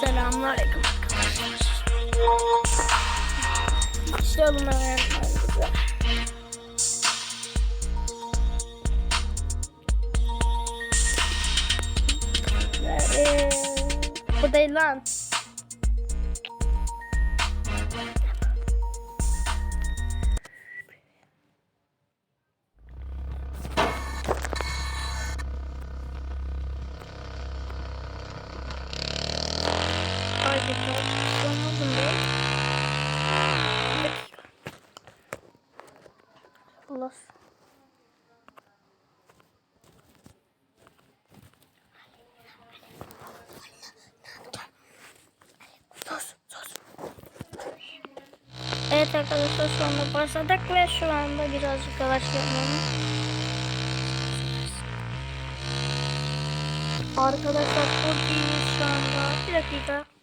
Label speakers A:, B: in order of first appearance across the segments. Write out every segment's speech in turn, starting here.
A: Selamünaleyküm arkadaşlar. Başlayalım hemen. Ee, bu değil lan. Haydi başlamadım be. Bir dakika. Allah. Sus, sus. Evet arkadaşlar şu anda başladık ve şu anda birazcık yavaşlayalım. Arkadaşlar çok iyiyiz şu anda. Bir dakika.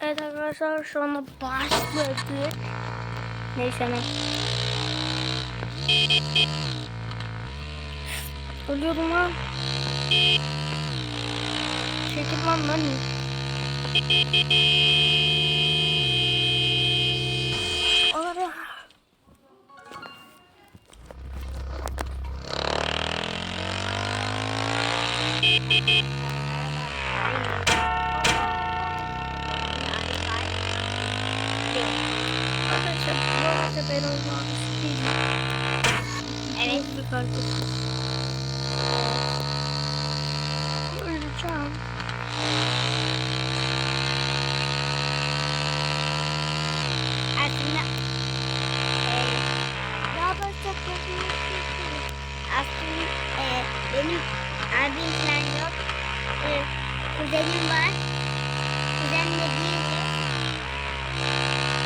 A: Evet arkadaşlar şu anda başladık. Neyse ne. Ölüyorum lan. Çekil lan lan. Ara. Arkadaşlar Kardeşim. Öleceğim.
B: Aslında eee daha başka Aslında eee benim abim falan yok. Eee kuzenim var. Kuzenle değiliz.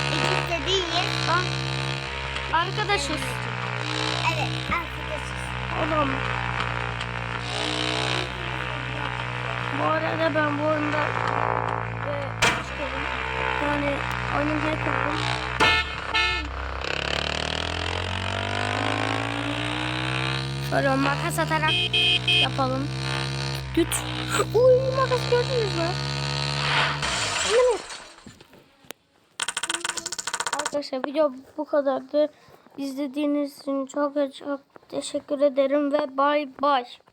B: İkimiz de değiliz.
A: Arkadaşız.
B: Evet
A: Oğlum. Bu arada ben bu oyunda e, çıkarım. Yani oyunu geri kurdum. Şöyle makas atarak yapalım. Güç. Uy makas gördünüz mü? Arkadaşlar video bu kadardı. İzlediğiniz için çok çok teşekkür ederim ve bay bay.